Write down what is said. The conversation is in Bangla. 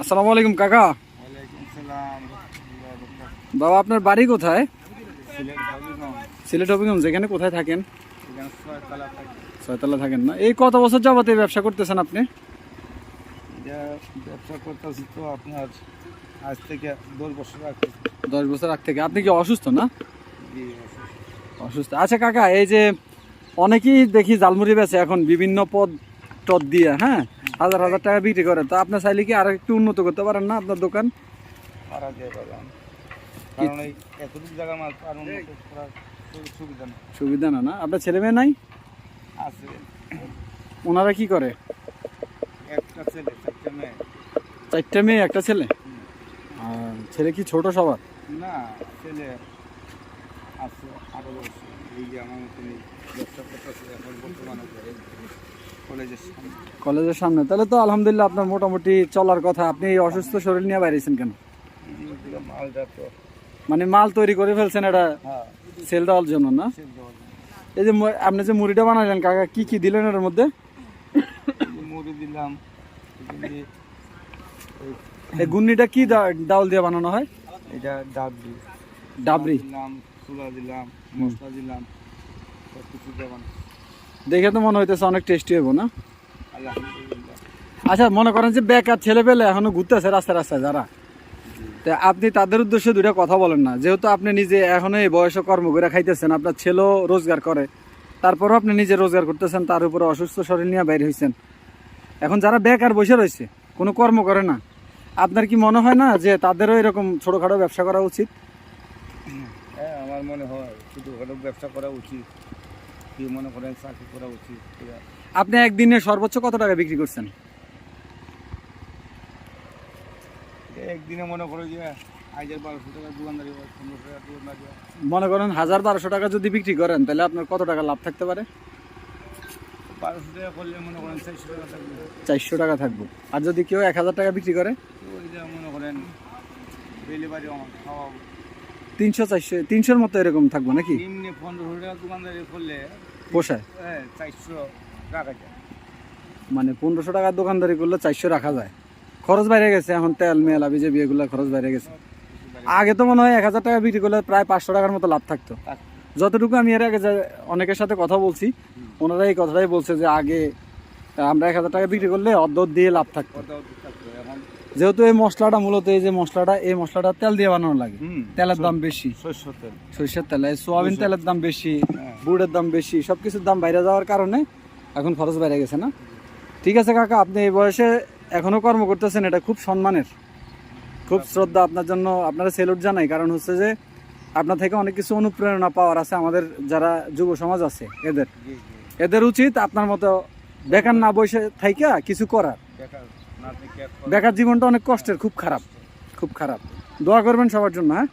আসসালামু আলাইকুম কাকা। বাবা আপনার বাড়ি কোথায়? সিলেট হবিগঞ্জ এখানে কোথায় থাকেন? ছয়তলা থাকেন না। এই কত বছর যাবত এই ব্যবসা করতেছেন আপনি? ব্যবসা করতেছি তো আপনার আজ থেকে দশ বছর আগে। দশ বছর আগ থেকে। আপনি কি অসুস্থ না? অসুস্থ। আচ্ছা কাকা এই যে অনেকেই দেখি জালমুড়ি বেচে এখন বিভিন্ন পদ টদ দিয়ে হ্যাঁ? হাজার হাজার টাকা বিক্রি করেন। তো আপনার চাইলে কি আর একটু উন্নত করতে পারেন না আপনার দোকান? সুবিধা না না? আপনার ছেলে মেয়ে নাই? আছে। ওনারা কি করে? চারটা মেয়ে। একটা ছেলে? আর ছেলে কি ছোট সবার? না ছেলে আছে আরও বছর। এই যে আমার মতন ব্যবসা করতেছে এখন বর্তমানে কলেজের সামনে। কলেজের সামনে। তাহলে তো আলহামদুলিল্লাহ আপনার মোটামুটি চলার কথা। আপনি এই অসুস্থ শরীর নিয়ে বাইরেছেন কেন? মালটা তো মানে মাল তৈরি করে ফেলছেন এটা হ্যাঁ। সেল দেওয়ার জন্য না। এই যে আপনি যে মুড়িটা বানালেন কাকা কি কি দিলেন এর মধ্যে? মুড়ি দিলাম এই গুন্নিটা কি ডাউল দিয়ে বানানো হয়? এটা ডাবলি ডাবরি। দিলাম দিলাম মশলা দিলাম সব কিছু দেখে তো মনে হইতেছে অনেক টেস্টি হব না? আলহামদুলিল্লাহ। আচ্ছা মনে করেন যে বেকার ছেলে পেলে এখনও ঘুরতেছে রাস্তায় রাস্তায় যারা তা আপনি তাদের উদ্দেশ্যে দুইটা কথা বলেন না। যেহেতু আপনি নিজে এখনও এই বয়সে কর্ম করে খাইতেছেন আপনার ছেলেও রোজগার করে তারপরও আপনি নিজে রোজগার করতেছেন তার উপরে অসুস্থ শরীর নিয়ে বাইরে হয়েছেন এখন যারা বেকার বসে রয়েছে কোনো কর্ম করে না। আপনার কি মনে হয় না যে তাদেরও এরকম ছোটোখাটো ব্যবসা করা উচিত? আমার মনে হয় ছোটোখাটো ব্যবসা করা উচিত কি মনে করেন চাকরি করা উচিত আপনি একদিনে সর্বোচ্চ কত টাকা বিক্রি করছেন? একদিনে মনে করো যে মনে করেন হাজার বারোশো টাকা যদি বিক্রি করেন তাহলে আপনার কত টাকা লাভ থাকতে পারে? বারোশো টাকা করলে মনে করেন চারশো টাকা থাকবে। চারশো টাকা থাকব। আর যদি কেউ এক হাজার টাকা বিক্রি করে? মনে করেন ডেলিভারি খাওয়া তিনশো চারশো তিনশোর মতো এরকম থাকব নাকি? এমনি পনেরোশো টাকা দোকানদারি করলে পোষায়? হ্যাঁ চারশো রাখা যায়। মানে পনেরোশো টাকার দোকানদারি করলে চারশো রাখা যায়। খরচ বাইরে গেছে এখন তেল মেল আবি যে বিয়েগুলো খরচ বাইরে গেছে। আগে তো মনে হয় এক হাজার টাকা বিক্রি করলে প্রায় পাঁচশো টাকার মতো লাভ থাকতো। যতটুকু আমি এর আগে অনেকের সাথে কথা বলছি ওনারা এই কথাটাই বলছে যে আগে আমরা এক হাজার টাকা বিক্রি করলে অর্ধ দিয়ে লাভ থাকতো। যেহেতু এই মশলাটা মূলত এই যে মশলাটা এই মশলাটা তেল দিয়ে বানানো লাগে। তেলের দাম বেশি। শস্য তেল। সরিষার তেল সোয়াবিন তেলের দাম বেশি হ্যাঁ। বুটের দাম বেশি সব কিছুর দাম বাইরে যাওয়ার কারণে এখন খরচ বাইরে গেছে না। ঠিক আছে কাকা আপনি এই বয়সে এখনও কর্ম করতেছেন এটা খুব সম্মানের। খুব শ্রদ্ধা আপনার জন্য আপনারা সেলুট জানাই। কারণ হচ্ছে যে আপনার থেকে অনেক কিছু অনুপ্রেরণা পাওয়ার আছে আমাদের যারা যুব সমাজ আছে এদের। এদের উচিত আপনার মতো বেকার না বসে থাইকা কিছু করার। বেকার জীবনটা অনেক কষ্টের খুব খারাপ খুব খারাপ। দোয়া করবেন সবার জন্য হ্যাঁ?